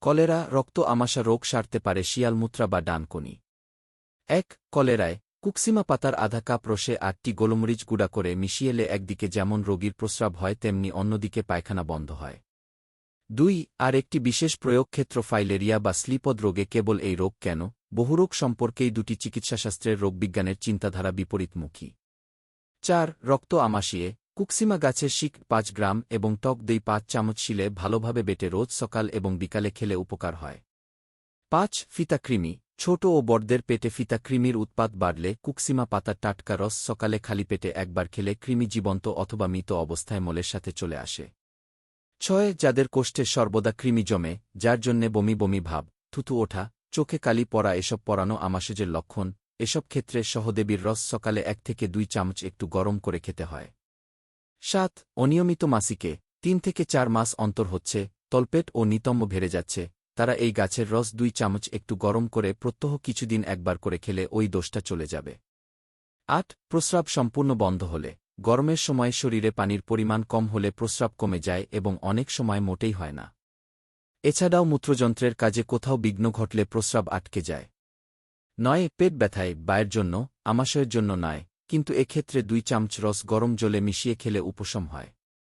Cholera রক্ত আমাশা রোগ সারতে পারে শিয়ালমূত্রা বা ডানকনি এক, কলেরায় কুকসিমা পাতার আধা কাপ রসে আটটি গোলমরিচ গুঁড়া করে মিশিয়েলে একদিকে যেমন রোগীর প্রস্রাব হয়, তেমনি অন্যদিকে পায়খানা বন্ধ হয়। দুই, আর একটি বিশেষ প্রয়োগক্ষেত্র ফাইলেরিয়া বা স্লিপদ রোগে কেবল এই রোগ কেন? বহুরোগ সম্পর্কেই দুটি চিকিৎসাশাস্ত্রের রোগবিজ্ঞানের চিন্তাধারা বিপরীতমুখী। চার, রক্ত আমাশিয়ে কুকসিমা গাছের শিক পাঁচ গ্রাম এবং টক দই পাঁচ চামচ শিলে ভালোভাবে বেটে রোজ সকাল এবং বিকালে খেলে উপকার হয়। পাঁচ, ফিতা ফিতাকৃমি ছোট ও বড়দের পেটে ফিতা ফিতাকৃমির উৎপাদ বাড়লে কুকসিমা পাতার টাটকা রস সকালে খালি পেটে একবার খেলে কৃমি জীবন্ত অথবা মৃত অবস্থায় মলের সাথে চলে আসে। ছয়, যাদের কোষ্ঠে সর্বদা কৃমি জমে, যার জন্যে বমি বমি ভাব থুতু ওঠা, চোখে কালি পড়া এসব পরানো আমাসেজের লক্ষণ, এসব ক্ষেত্রে সহদেবীর রস সকালে এক থেকে দুই চামচ একটু গরম করে খেতে হয়। সাত, অনিয়মিত মাসিকে, তিন থেকে চার মাস অন্তর হচ্ছে, তলপেট ও নিতম্ব ভেড়ে যাচ্ছে, তারা এই গাছের রস দুই চামচ একটু গরম করে প্রত্যহ কিছুদিন একবার করে খেলে ওই দোষটা চলে যাবে। আট, প্রস্রাব সম্পূর্ণ বন্ধ হলে, গরমের সময় শরীরে পানির পরিমাণ কম হলে প্রস্রাব কমে যায় এবং অনেক সময় মোটেই হয় না। এছাড়াও মূত্রযন্ত্রের কাজে কোথাও বিঘ্ন ঘটলে প্রস্রাব আটকে যায়। নয়, পেট ব্যথায়, বায়ের জন্য, আমাশয়ের জন্য নয় কিন্তু এক্ষেত্রে দুই চামচ রস গরম জলে মিশিয়ে খেলে উপশম হয়।